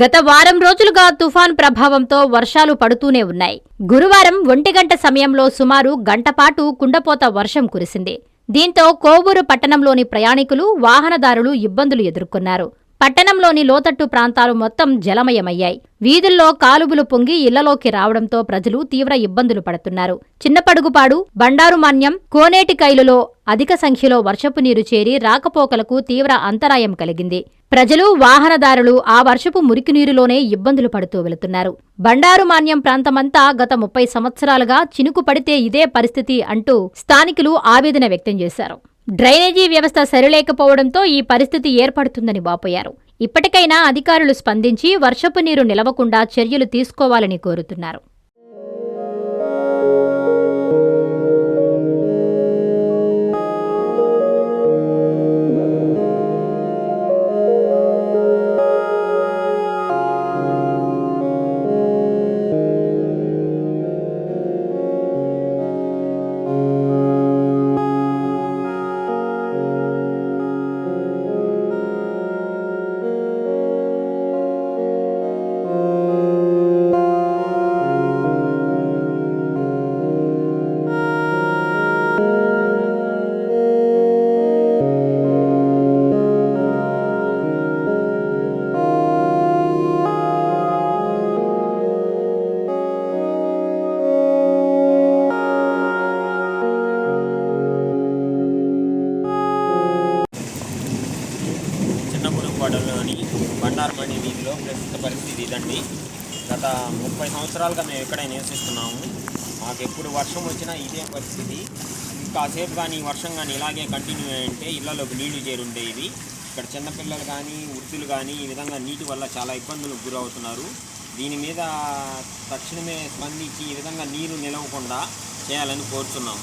గత వారం రోజులుగా తుఫాన్ ప్రభావంతో వర్షాలు పడుతూనే ఉన్నాయి. గురువారం ఒంటి గంట సమయంలో సుమారు గంటపాటు కుండపోత వర్షం కురిసింది. దీంతో కోవూరు పట్టణంలోని ప్రయాణికులు వాహనదారులు ఇబ్బందులు ఎదుర్కొన్నారు. పట్టణంలోని లోతట్టు ప్రాంతాలు మొత్తం జలమయమయ్యాయి. వీధుల్లో కాలువలు పొంగి ఇళ్ళలోకి రావడంతో ప్రజలు తీవ్ర ఇబ్బందులు పడుతున్నారు. చిన్నపడుగుపాడు బండారుమాన్యం కోనేటికైలులో అధిక సంఖ్యలో వర్షపు నీరు చేరి రాకపోకలకు తీవ్ర అంతరాయం కలిగింది. ప్రజలు వాహనదారులు ఆ వర్షపు మురికి నీరులోనే ఇబ్బందులు పడుతూ వెళుతున్నారు. బండారుమాన్యం ప్రాంతమంతా గత ముప్పై సంవత్సరాలుగా చినుకు పడితే ఇదే పరిస్థితి అంటూ స్థానికులు ఆవేదన వ్యక్తం చేశారు. డ్రైనేజీ వ్యవస్థ సరిలేకపోవడంతో ఈ పరిస్థితి ఏర్పడుతుందని వాపోయారు. ఇప్పటికైనా అధికారులు స్పందించి వర్షపు నీరు నిలవకుండా చర్యలు తీసుకోవాలని కోరుతున్నారు. చిన్నపురుగుపాడులోని బండారమణి వీధిలో ప్రస్తుత పరిస్థితి ఇదండి. గత ముప్పై సంవత్సరాలుగా మేము ఇక్కడ నివసిస్తున్నాము. మాకు ఎప్పుడు వర్షం వచ్చినా ఇదే పరిస్థితి. కాసేపు కానీ వర్షం కానీ ఇలాగే కంటిన్యూ అయ్యంటే ఇళ్ళలోకి నీళ్ళు చేరుండేవి ఇక్కడ చిన్నపిల్లలు కానీ వృద్ధులు కానీ ఈ విధంగా నీటి వల్ల చాలా ఇబ్బందులకు గురవుతున్నారు. దీని మీద తక్షణమే స్పందించి ఈ విధంగా నీరు నిలవకుండా చేయాలని కోరుతున్నాము